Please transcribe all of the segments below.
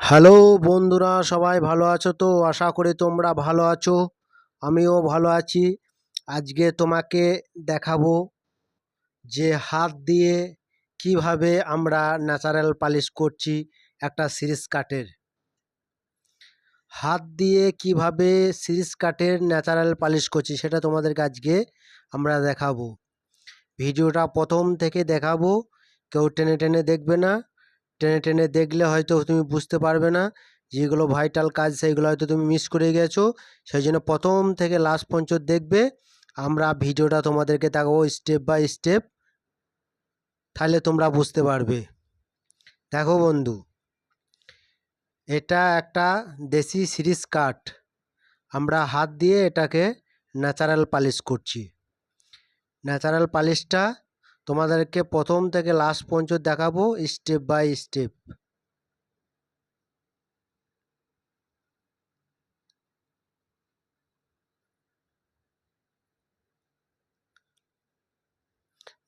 Hello বন্ধুরা, সবাই ভালো আছো তো? আশা করি তোমরা ভালো আছো, আমিও ভালো আছি। আজকে তোমাকে দেখাবো যে হাত দিয়ে কীভাবে আমরা ন্যাচারাল পালিশ করছি একটা সিরিজ কাটের হাত দিয়ে কীভাবে সিরিজ কাটের ন্যাচারাল পালিশ করছি সেটা তোমাদেরকে আজকে আমরা দেখাবো। ভিডিওটা প্রথম থেকে দেখাবো, কেউ টেনে টেনে দেখবে না। টেনে টেনে দেখলে হয়তো তুমি বুঝতে পারবে না যেগুলো ভাইটাল কাজ সেইগুলো হয়তো তুমি মিস করে গেছো। সেই জন্য প্রথম থেকে লাস্ট পর্যন্ত দেখবে। আমরা ভিডিওটা তোমাদেরকে দেখাবো স্টেপ বাই স্টেপ তাহলে তোমরা বুঝতে পারবে। দেখো বন্ধু, এটা একটা দেশি সিরিজ কাট আমরা হাত দিয়ে এটাকে ন্যাচারাল পালিশ করছি। ন্যাচারাল পালিশটা তোমাদেরকে প্রথম থেকে লাস্ট পর্যন্ত দেখাবো স্টেপ বাই স্টেপ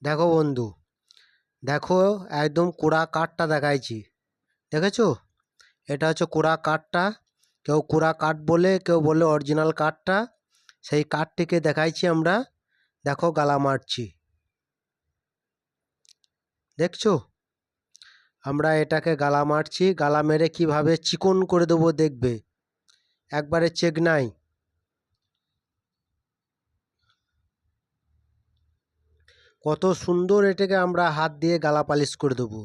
দেখো বন্ধু, দেখো একদম কুড়া কাঠটা দেখাইছি, দেখেছ? এটা হচ্ছে কুড়া কাঠটা, কেউ কুড়া কাঠ বলে, কেউ বলে অরিজিনাল কাঠটা, সেই কাঠটিকে দেখাইছি আমরা, দেখো গালা মারছি। দেখছ? আমরা এটাকে গালা মারছি, গালা মেরে কীভাবে চিকন করে দেবো দেখবে। একবারে চেক নাই। কত সুন্দর এটাকে আমরা হাত দিয়ে গালা পালিশ করে দেবো।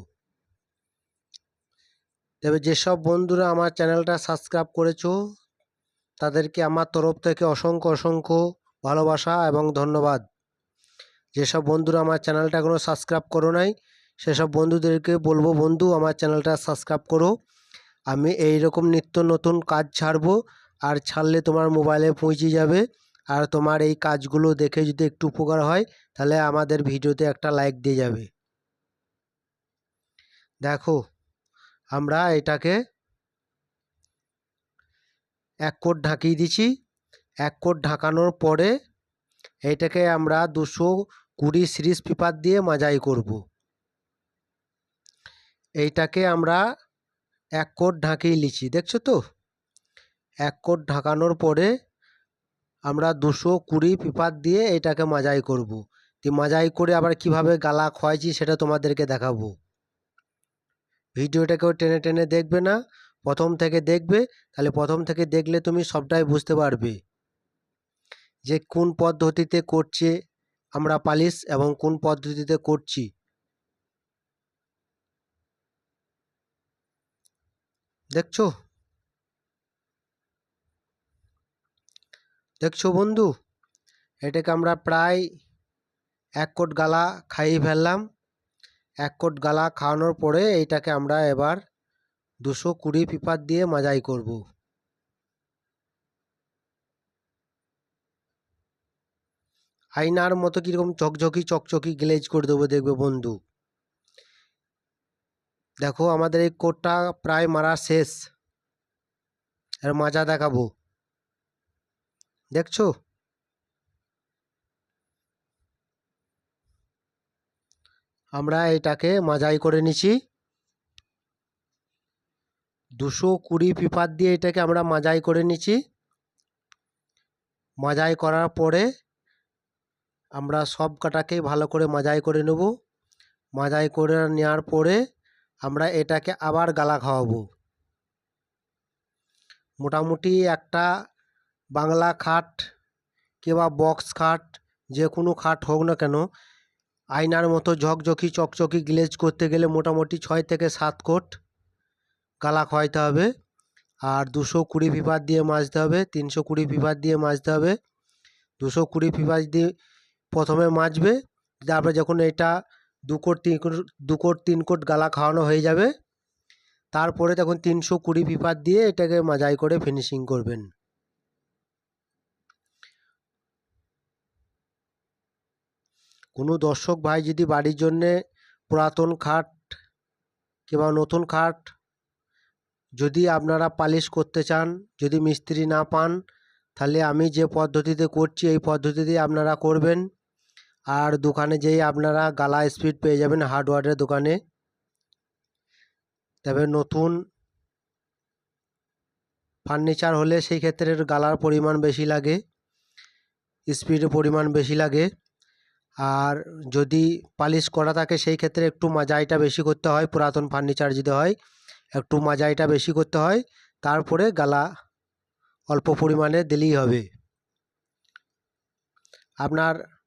তবে যেসব বন্ধুরা আমার চ্যানেলটা সাবস্ক্রাইব করেছ, তাদেরকে আমার তরফ থেকে অসংখ্য অসংখ্য ভালোবাসা এবং ধন্যবাদ। যেসব বন্ধুরা আমার চ্যানেলটা এখনও সাবস্ক্রাইব করো নাই সেসব বন্ধুদেরকে বলব, বন্ধু, আমার চ্যানেলটা সাবস্ক্রাইব করো। আমি এই রকম নিত্য নতুন কাজ ছাড়বো, আর ছাড়লে তোমার মোবাইলে পৌঁছে যাবে। আর তোমার এই কাজগুলো দেখে যদি একটু উপকার হয়, তাহলে আমাদের ভিডিওতে একটা লাইক দিয়ে যাবে। দেখো, আমরা এটাকে এক কোট ঢাকিয়ে দিছি এক কোট ঢাকানোর পরে এইটাকে আমরা দুশো কুড়ি সিরিজ পেপার দিয়ে মাজাই করব। এইটাকে আমরা এক কোট ঢাকিয়ে লিছি দেখছ তো? এক কোট ঢাকানোর পরে আমরা দুশো কুড়ি পেপার দিয়ে এটাকে মাজাই করব। তো মাজাই করে আবার কীভাবে গালা খোয়াইছি সেটা তোমাদেরকে দেখাবো। ভিডিওটাকেও টেনে টেনে দেখবে না? প্রথম থেকে দেখবে, তাহলে প্রথম থেকে দেখলে তুমি সবটাই বুঝতে পারবে। যে কোন পদ্ধতিতে করছে আমরা পালিশ এবং কোন পদ্ধতিতে করছি। দেখছ? দেখছ বন্ধু? এটাকে আমরা প্রায় এক কোট গালা খাইয়ে ফেললাম। এক কোট গালা খাওয়ানোর পরে এইটাকে আমরা এবার দুশো কুড়ি পিপার দিয়ে মাজাই করব। আয়নার মতো কীরকম চকচকি চকচকি গ্লেজ করে দেবো দেখবে বন্ধু। দেখো আমাদের এই কোটটা প্রায় মারা শেষ। এর মাজা দেখাবো। দেখছ? আমরা এটাকে মাজাই করে নিছি। দুশো কুড়ি পিপার দিয়ে এটাকে আমরা মাজাই করে নিছি। মাজাই করার পরে আমরা সব কাটাকে ভালো করে মাজাই করে নেব। মাজাই করে নেওয়ার পরে আমরা এটাকে আবার গালা খাওয়াবো। মোটামুটি একটা বাংলা খাট কিংবা বক্স খাট, যে কোনো খাট হোক না কেন, আয়নার মতো ঝকঝকি, চকচকি গ্লেজ করতে গেলে মোটামুটি ছয় থেকে সাত কোট গালা খাওয়াইতে হবে। আর দুশো কুড়ি ফিফার দিয়ে মাজতে হবে, তিনশো কুড়ি ফিফার দিয়ে মাজতে হবে। দুশো কুড়ি ফিফার দিয়ে প্রথমে মাজবে, তারপরে যখন এটা দু কোট তিন কোট দু কোট তিন কোট গালা খাওয়ানো হয়ে যাবে। তারপরে তখন তিনশো কুড়ি ফিফার দিয়ে এটাকে মাজাই করে ফিনিশিং করবেন। কোনো দর্শক ভাই যদি বাড়ির জন্যে পুরাতন খাট কিংবা নতুন খাট যদি আপনারা পালিশ করতে চান, যদি মিস্ত্রি না পান, তাহলে আমি যে পদ্ধতিতে করছি, এই পদ্ধতিতে আপনারা করবেন। আর দোকানে যেই আপনারা গালা স্পিড পেয়ে যাবেন হার্ডওয়্যারের দোকানে। তবে নতুন ফার্নিচার হলে সেই ক্ষেত্রে গালার পরিমাণ বেশি লাগে, স্পিডের পরিমাণ বেশি লাগে। আর যদি পালিশ করা থাকে সেই ক্ষেত্রে একটু মাজাইটা বেশি করতে হয়, পুরাতন ফার্নিচার যদি হয়, একটু মাজাইটা বেশি করতে হয়, তারপরে গালা অল্প পরিমাণে দিলেই হবে। আপনার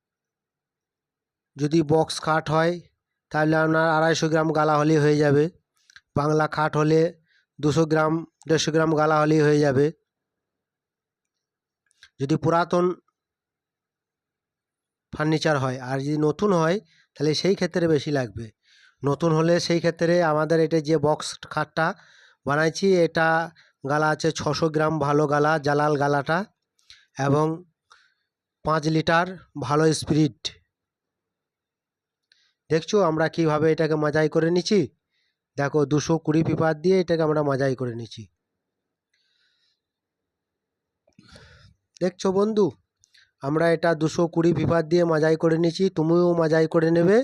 যদি বক্স খাট হয়, তাহলে আপনার আড়াইশো গ্রাম গালা হলেই হয়ে যাবে। বাংলা খাট হলে দুশো গ্রাম, দেড়শো গ্রাম গালা হলেই হয়ে যাবে। যদি পুরাতন ফার্নিচার হয়, আর যদি নতুন হয়, তাহলে সেই ক্ষেত্রে বেশি লাগবে। নতুন হলে সেই ক্ষেত্রে আমাদের এটা যে বক্স খাটটা বানাইছি, এটা গালা আছে ছশো গ্রাম ভালো গালা, জালাল গালাটা, এবং পাঁচ লিটার ভালো স্পিরিট দেখছ, আমরা কীভাবে এটাকে মাজাই করে নিচ্ছি? দেখো, দুশো কুড়ি পেপার দিয়ে এটাকে আমরা মাজাই করে নিচ্ছি। দেখছ বন্ধু, আমরা এটা দুশো কুড়ি পেপার দিয়ে মাজাই করে নিচ্ছি, তুমিও মাজাই করে নেবে।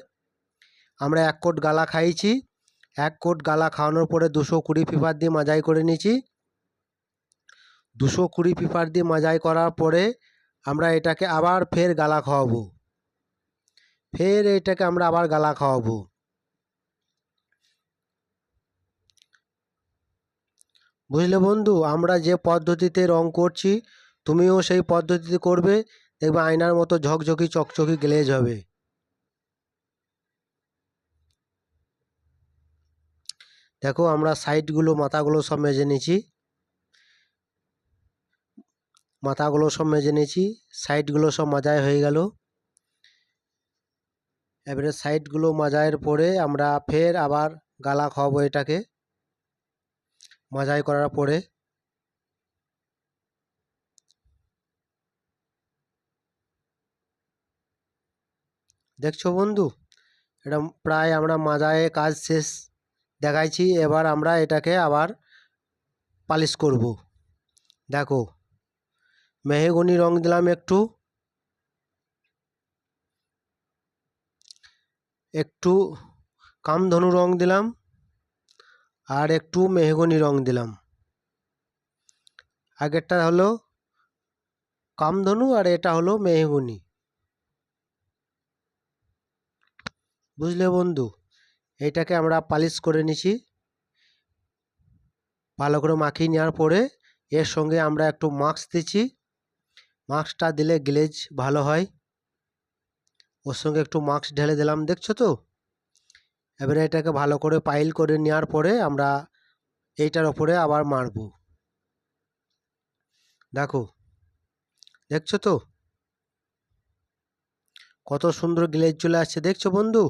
আমরা এক কোট গালা খাইছি, এক কোট গালা খাওয়ানোর পরে দুশো কুড়ি পেপার দিয়ে মাজাই করে নিচ্ছি। দুশো কুড়ি পেপার দিয়ে মাজাই করার পরে আমরা এটাকে আবার ফের গালা খাওয়াবো। ফের এটাকে আমরা আবার গালা খাওয়াবো। বুঝলে বন্ধু, আমরা যে পদ্ধতিতে রং করছি, তুমিও সেই পদ্ধতিতে করবে, দেখবে আয়নার মতো ঝকঝকি, চকচকি গ্লেজ হবে। দেখো, আমরা সাইডগুলো, মাথাগুলো সব মেজে নিয়েছি। মাথাগুলো সব মেজে নিয়েছি, সাইডগুলো সব মাজায় হয়ে গেল। এবারে সাইডগুলো মাজায়ের পরে আমরা ফের আবার গালা খাওয়াবো এটাকে, মাজাই করার পরে। দেখছ বন্ধু? এটা প্রায় আমরা মাজায়ে কাজ শেষ দেখাইছি, এবার আমরা এটাকে আবার পালিশ করব। দেখো, মেহগনি রং দিলাম একটু। একটু কামধনু রং দিলাম আর একটু মেহগনি রং দিলাম। আগেরটা হলো কামধনু আর এটা হলো মেহগনি। বুঝলে বন্ধু? এইটাকে আমরা পালিশ করে নিছি। ভালো করে মাখিয়ে নেওয়ার পরে এর সঙ্গে আমরা একটু মাস্ক দিচ্ছি। মাস্কটা দিলে গ্লেজ ভালো হয়। ওর সঙ্গে একটু মাস্ক ঢেলে দিলাম, দেখছ তো? এবারে এটাকে ভালো করে পাইল করে নেওয়ার পরে আমরা এইটার ওপরে আবার মারবো। দেখো, দেখছ তো? কত সুন্দর গ্লেজ চলে আসছে, দেখছ বন্ধু?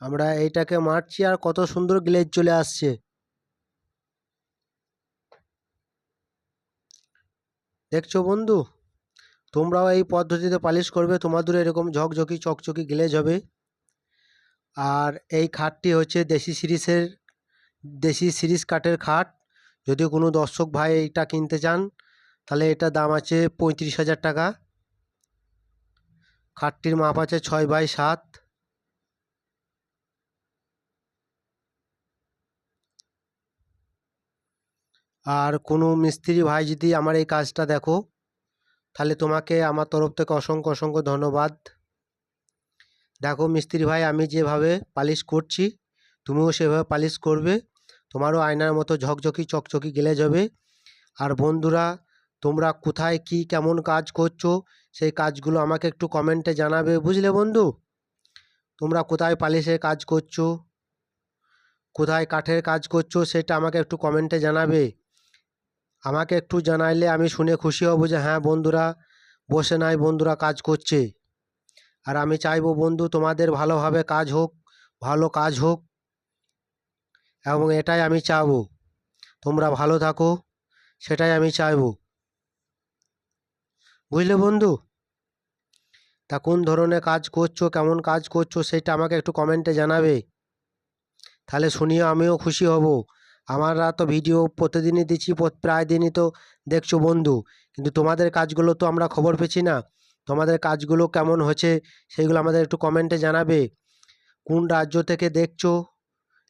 আমরা এইটাকে মারছি আর কত সুন্দর গ্লেজ চলে আসছে। দেখছ বন্ধু? তোমরাও এই পদ্ধতিতে পালিশ করবে তোমাদের এরকম ঝকঝকি, চকচকি, গ্লেজ হবে। আর এই খাটটি হচ্ছে দেশি সিরিজের, দেশি সিরিজ কাঠের খাট। যদি কোনো দর্শক ভাই এইটা কিনতে চান, তাহলে এটা দাম আছে পঁয়ত্রিশ হাজার টাকা। খাটটির মাপ আছে ছয় বাই সাত। আর কোনো মিস্ত্রি ভাই যদি আমার এই কাজটা দেখো তাহলে তোমাকে আমার তরফ থেকে অসংখ্য অসংখ্য ধন্যবাদ। দেখো মিস্ত্রি ভাই, আমি যেভাবে পালিশ করছি, তুমিও সেভাবে পালিশ করবে। তোমারও আয়নার মতো ঝকঝকি, চকচকি গেলে যাবে। আর বন্ধুরা, তোমরা কোথায়, কি, কেমন কাজ করছ, সেই কাজগুলো আমাকে একটু কমেন্টে জানাবে, বুঝলে বন্ধু? তোমরা কোথায় পালিশের কাজ করছ, কোথায় কাঠের কাজ করছ, সেটা আমাকে একটু কমেন্টে জানাবে। আমাকে একটু জানাইলে আমি শুনে খুশি হব যে হ্যাঁ বন্ধুরা, বসে নাই বন্ধুরা কাজ করছে। আর আমি চাইব বন্ধু তোমাদের ভালোভাবে কাজ হোক, ভালো কাজ হোক, এবং এটাই আমি চাবো তোমরা ভালো থাকো, সেটাই আমি চাইব। বুঝলে বন্ধু? তা কোন ধরনের কাজ করছ, কেমন কাজ করছ, সেটা আমাকে একটু কমেন্টে জানাবে। তাহলে শুনিয়ে আমিও খুশি হব। আমরা তো ভিডিও প্রতিদিনই দিচ্ছি প্রায় দিনই তো দেখছ বন্ধু। কিন্তু তোমাদের কাজগুলো তো আমরা খবর পেছি না। তোমাদের কাজগুলো কেমন হচ্ছে সেইগুলো আমাদের একটু কমেন্টে জানাবে। কোন রাজ্য থেকে দেখছ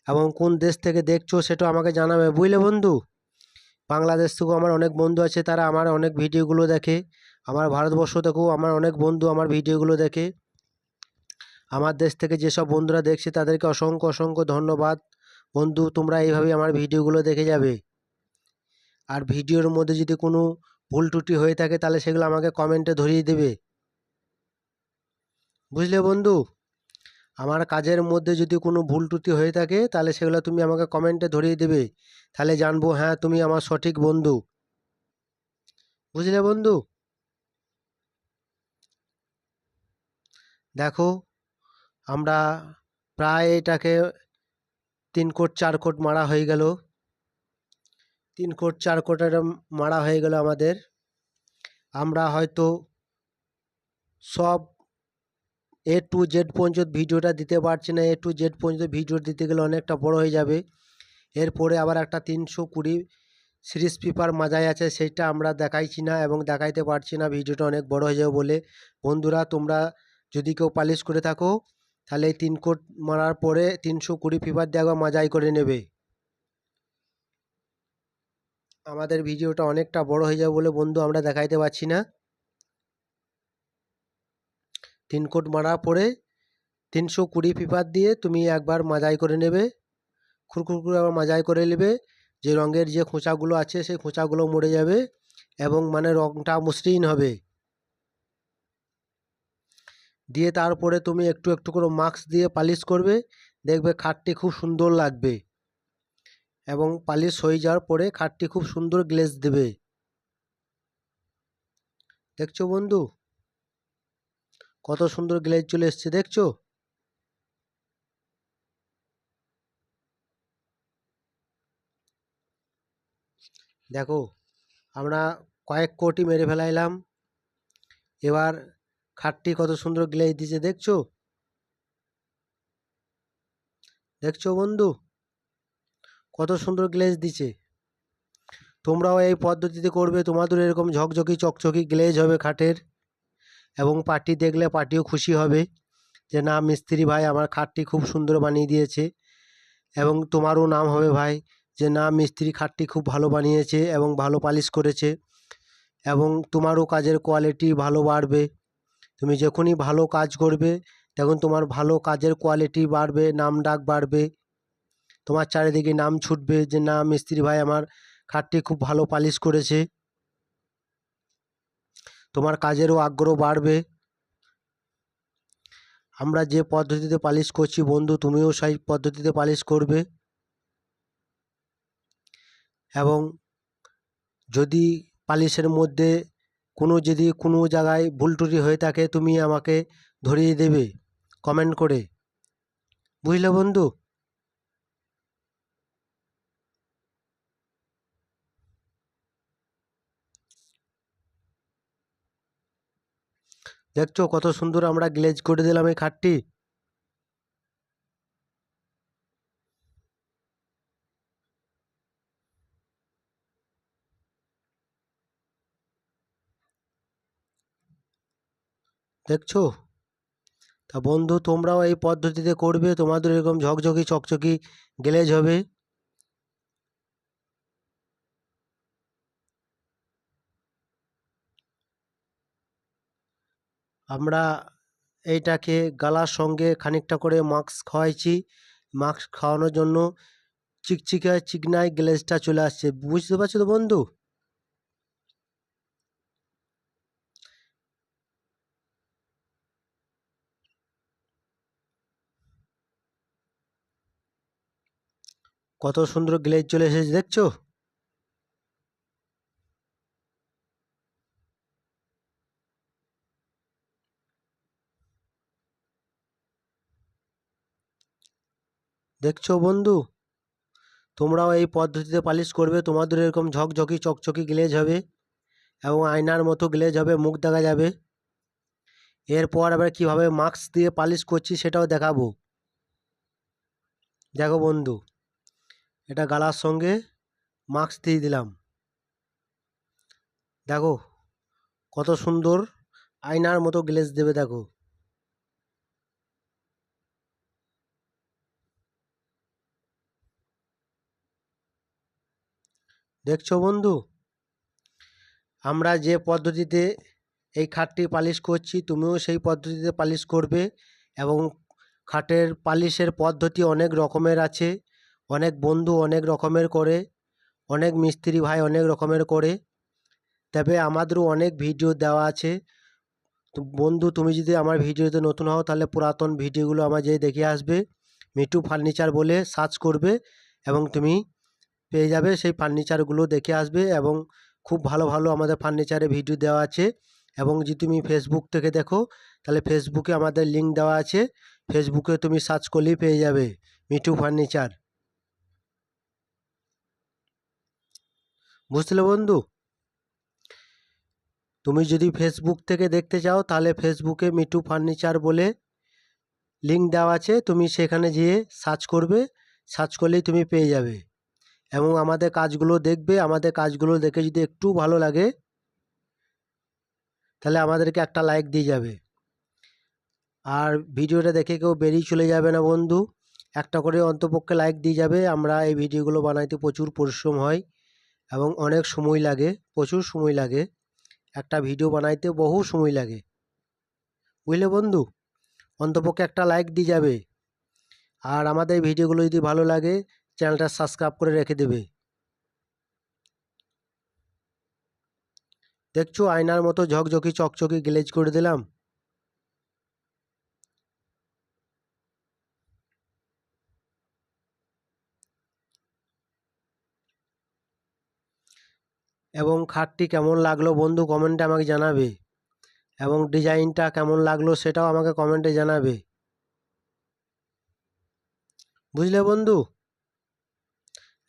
এবং কোন দেশ থেকে দেখছ সেটা আমাকে জানাবে, বুঝলে বন্ধু? বাংলাদেশ থেকেও আমার অনেক বন্ধু আছে, তারা আমার অনেক ভিডিওগুলো দেখে। আমার ভারতবর্ষ থেকেও আমার অনেক বন্ধু আমার ভিডিওগুলো দেখে। আমার দেশ থেকে যেসব বন্ধুরা দেখছে তাদেরকে অসংখ্য অসংখ্য ধন্যবাদ। বন্ধু, তোমরা এইভাবে আমার ভিডিওগুলো দেখে যাবে। আর ভিডিওর মধ্যে যদি কোনো ভুল ত্রুটি হয়ে থাকে, তাহলে সেগুলো আমাকে কমেন্টে ধরিয়ে দেবে। বুঝলে বন্ধু? আমার কাজের মধ্যে যদি কোনো ভুল ত্রুটি হয়ে থাকে, তাহলে সেগুলো তুমি আমাকে কমেন্টে ধরিয়ে দেবে। তাহলে জানব হ্যাঁ তুমি আমার সঠিক বন্ধু। বুঝলে বন্ধু? দেখো, আমরা প্রায় এটাকে তিন কোট, চার কোট মারা হয়ে গেল। তিন কোট, চার কোটের মারা হয়ে গেল আমাদের। আমরা হয়তো সব এ টু জেড পর্যন্ত ভিডিওটা দিতে পারছি না। এ টু জেড পর্যন্ত ভিডিও দিতে গেলে অনেকটা বড় হয়ে যাবে। এরপরে আবার একটা তিনশো কুড়ি সিরিজ পেপার মাজায় আছে সেইটা আমরা দেখাইছি না এবং দেখাইতে পারছি না। ভিডিওটা অনেক বড় হয়ে যাবে বলে। বন্ধুরা, তোমরা যদি কেউ পালিশ করে থাকো তাহলে এই তিন কোট মারার পরে তিনশো কুড়ি পেপার দিয়ে একবার মাজাই করে নেবে। আমাদের ভিডিওটা অনেকটা বড় হয়ে যাবে বলে বন্ধু আমরা দেখাইতে পারছি না। তিন কোট মারার পরে তিনশো কুড়ি পেপার দিয়ে তুমি একবার মাজাই করে নেবে। খুরখুর করে আবার মাজাই করে নেবে। যে রঙের যে খোঁচাগুলো আছে, সেই খোঁচাগুলো মরে যাবে এবং মানে রঙটা মসৃণ হবে। দিয়ে তারপরে তুমি একটু একটু করে মাস্ক দিয়ে পালিশ করবে, দেখবে খাটটি খুব সুন্দর লাগবে। এবং পালিশ হয়ে যাওয়ার পরে খাটটি খুব সুন্দর গ্লেজ দেবে। দেখছ বন্ধু? কত সুন্দর গ্লেজ চলে এসছে, দেখছ? দেখো, আমরা কয়েক কোটি মেরে ফেলাইলাম। এবার খাটটি কত সুন্দর গ্লেজ দিছে দেখছ? দেখছ বন্ধু? কত সুন্দর গ্লেজ দিছে তোমরাও এই পদ্ধতিতে করবে, তোমাদের এরকম ঝকঝকি, চকচকি গ্লেজ হবে খাটের এবং পার্টি দেখলে পার্টিও খুশি হবে যে, না, মিস্ত্রি ভাই, আমার খাটটি খুব সুন্দর বানিয়ে দিয়েছে এবং তোমারও নাম হবে ভাই যে, না, মিস্ত্রি খাটটি খুব ভালো বানিয়েছে এবং ভালো পালিশ করেছে এবং তোমারও কাজের কোয়ালিটি ভালো বাড়বে। তুমি যখনই ভালো কাজ করবে, তখন তোমার ভালো কাজের কোয়ালিটি বাড়বে, নাম ডাক বাড়বে। তোমার চারিদিকে নাম ছুটবে যে, না, মিস্ত্রি ভাই, আমার খাটটি খুব ভালো পালিশ করেছে। তোমার কাজেরও আগ্রহ বাড়বে। আমরা যে পদ্ধতিতে পালিশ করছি, বন্ধু, তুমিও সেই পদ্ধতিতে পালিশ করবে। এবং যদি পালিশের মধ্যে কোনো যদি কোনো জায়গায় ভুল হয়ে থাকে তুমি আমাকে ধরিয়ে দেবে কমেন্ট করে। বুঝলে বন্ধু? দেখছ কত সুন্দর আমরা গ্লেজ করে দিলাম এই খাটটি? দেখছ? তা বন্ধু, তোমরাও এই পদ্ধতিতে করবে, তোমাদের এরকম ঝকঝকি চকচকি গ্লেজ হবে। আমরা এইটাকে গালার সঙ্গে খানিকটা করে মাস্ক খাওয়াইছি। মাস্ক খাওয়ানোর জন্য চিকচিকায়, চিকনায় গ্লেজটা চলে আসছে। বুঝতে পারছ তো বন্ধু? কত সুন্দর গ্লেজ চলে এসেছে, দেখছ? দেখছ বন্ধু? তোমরাও এই পদ্ধতিতে পালিশ করবে, তোমাদের এরকম ঝকঝকি, চকচকি গ্লেজ হবে এবং আয়নার মতো গ্লেজ হবে, মুখ দেখা যাবে। এরপর আবার কীভাবে মাস্ক দিয়ে পালিশ করছি সেটাও দেখাবো। দেখো বন্ধু। এটা গালার সঙ্গে মাস্ক দিয়ে দিলাম। দেখো, কত সুন্দর আয়নার মতো গ্লেস দেবে দেখো। দেখছ বন্ধু? আমরা যে পদ্ধতিতে এই খাটটি পালিশ করছি, তুমিও সেই পদ্ধতিতে পালিশ করবে এবং খাটের পালিশের পদ্ধতি অনেক রকমের আছে। অনেক বন্ধু অনেক রকমের করে, অনেক মিস্ত্রি ভাই অনেক রকমের করে। তবে আমাদেরও অনেক ভিডিও দেওয়া আছে। তো বন্ধু, তুমি যদি আমার ভিডিওতে নতুন হও, তাহলে পুরাতন ভিডিওগুলো আমার যেয়ে দেখে আসবে। মিটু ফার্নিচার বলে সার্চ করবে এবং তুমি পেয়ে যাবে, সেই ফার্নিচারগুলো দেখে আসবে এবং খুব ভালো ভালো আমাদের ফার্নিচারের ভিডিও দেওয়া আছে। এবং যদি তুমি ফেসবুক থেকে দেখো, তাহলে ফেসবুকে আমাদের লিঙ্ক দেওয়া আছে। ফেসবুকে তুমি সার্চ করলেই পেয়ে যাবে মিঠু ফার্নিচার। বুঝলে বন্ধু? তুমি যদি ফেসবুক থেকে দেখতে চাও, তাহলে ফেসবুকে মিঠু ফার্নিচার বলে লিঙ্ক দেওয়া আছে। তুমি সেখানে যেয়ে সার্চ করবে। সার্চ করলেই তুমি পেয়ে যাবে। এবং আমাদের কাজগুলো দেখবে। আমাদের কাজগুলো দেখে যদি একটু ভালো লাগে, তাহলে আমাদেরকে একটা লাইক দিয়ে যাবে। আর ভিডিওটা দেখে কেউ বেরিয়ে চলে যাবে না বন্ধু। একটা করে অন্তপক্ষে লাইক দিয়ে যাবে। আমরা এই ভিডিওগুলো বানাইতে প্রচুর পরিশ্রম হয়। এবং অনেক সময় লাগে, প্রচুর সময় লাগে। একটা ভিডিও বানাইতে বহু সময় লাগে। বুঝলে বন্ধু? অন্তপক্ষে একটা লাইক দিয়ে যাবে। আর আমাদের ভিডিওগুলো যদি ভালো লাগে, চ্যানেলটা সাবস্ক্রাইব করে রেখে দেবে। দেখছ, আয়নার মতো ঝকঝকি, চকচকি, গ্লেজ করে দিলাম। এবং খাটটি কেমন লাগল বন্ধু কমেন্টে আমাকে জানাবে। এবং ডিজাইনটা কেমন লাগল সেটাও আমাকে কমেন্টে জানাবে। বুঝলে বন্ধু?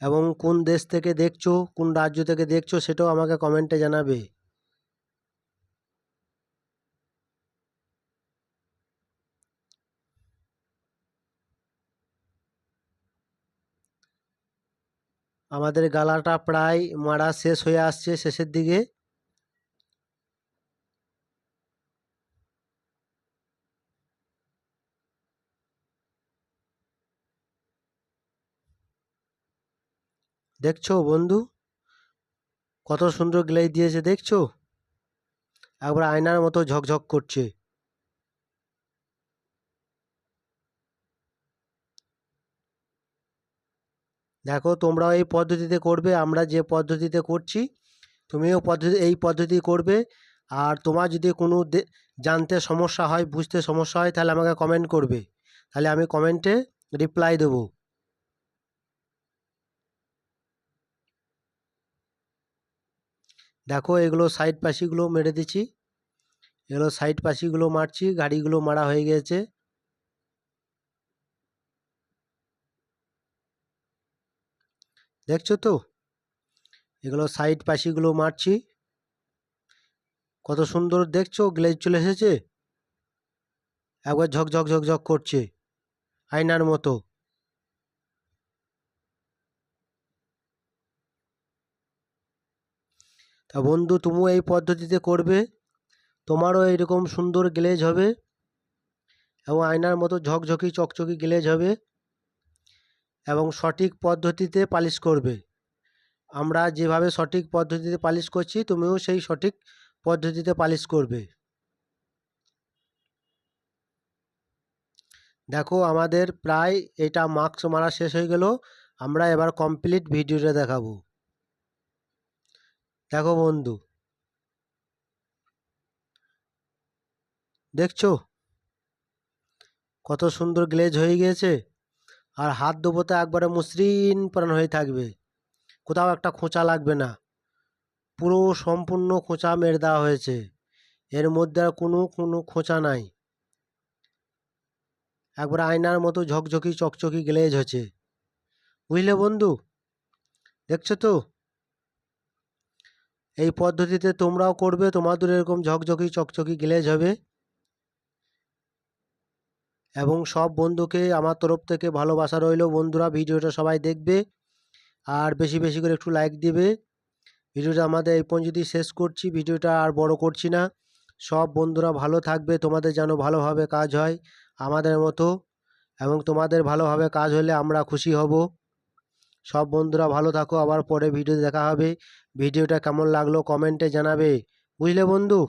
এবং কোন দেশ থেকে দেখছ, কোন রাজ্য থেকে দেখছ সেটাও আমাকে কমেন্টে জানাবে। আমাদের গালাটা প্রায় মারা শেষ হয়ে আসছে শেষের দিকে। দেখছ বন্ধু? কত সুন্দর গ্লেজ দিয়েছে, দেখছ? একবার আয়নার মতো ঝকঝক করছে। দেখো তোমরাও এই পদ্ধতিতে করবে, আমরা যে পদ্ধতিতে করছি, তুমিও পদ্ধতি, এই পদ্ধতি করবে। আর তোমার যদি কোনো জানতে সমস্যা হয়, বুঝতে সমস্যা হয়, তাহলে আমাকে কমেন্ট করবে। তাহলে আমি কমেন্টে রিপ্লাই দেবো। দেখো এগুলো সাইড পাশিগুলো মেরে দিচ্ছি। এগুলো সাইড পাশিগুলো মারছি, গাড়িগুলো মারা হয়ে গেছে। দেখছ তো? এগুলো সাইড পাশিগুলো মারছি। কত সুন্দর দেখছ? গ্লেজ চলে এসেছে। একবার ঝকঝক ঝকঝক করছে। আয়নার মতো। তা বন্ধু, তুমিও এই পদ্ধতিতে করবে। তোমারও এইরকম সুন্দর গ্লেজ হবে। এবং আয়নার মতো ঝকঝকি চকচকি গ্লেজ হবে। এবং সঠিক পদ্ধতিতে পালিশ করবে। আমরা যেভাবে সঠিক পদ্ধতিতে পালিশ করছি, তুমিও সেই সঠিক পদ্ধতিতে পালিশ করবে। দেখো, আমাদের প্রায় এটা মাস্ক মারা শেষ হয়ে গেল। আমরা এবার কমপ্লিট ভিডিওটা দেখাবো। দেখো বন্ধু। দেখছ? কত সুন্দর গ্লেজ হয়ে গিয়েছে। আর হাত দেবোতে একবারে মসৃণ প্রাণ হয়ে থাকবে। কোথাও একটা খোঁচা লাগবে না। পুরো সম্পূর্ণ খোঁচা মেরে দেওয়া হয়েছে। এর মধ্যে আর কোনো কোনো খোঁচা নাই। একবার আয়নার মতো ঝকঝকি, চকচকি গ্লেজ হচ্ছে বুঝলে বন্ধু? দেখছ তো? এই পদ্ধতিতে তোমরাও করবে, তোমাদের এরকম ঝকঝকি, চকচকি গ্লেজ হবে। এবং সব বন্ধুকে আমার তরফ থেকে ভালোবাসা রইল। বন্ধুরা, ভিডিওটা সবাই দেখবে আর বেশি বেশি করে একটু লাইক দিবে। ভিডিওটা আমাদের এই পর্যন্ত শেষ করছি। ভিডিওটা আর বড় করছি না। সব বন্ধুরা ভালো থাকবে। তোমাদের যেন ভালোভাবে কাজ হয় আমাদের মতো এবং তোমাদের ভালোভাবে কাজ হলে আমরা খুশি হব। সব বন্ধুরা ভালো থাকো। আবার পরে ভিডিও দেখা হবে। ভিডিওটা কেমন লাগল কমেন্টে জানাবে। বুঝলে বন্ধু?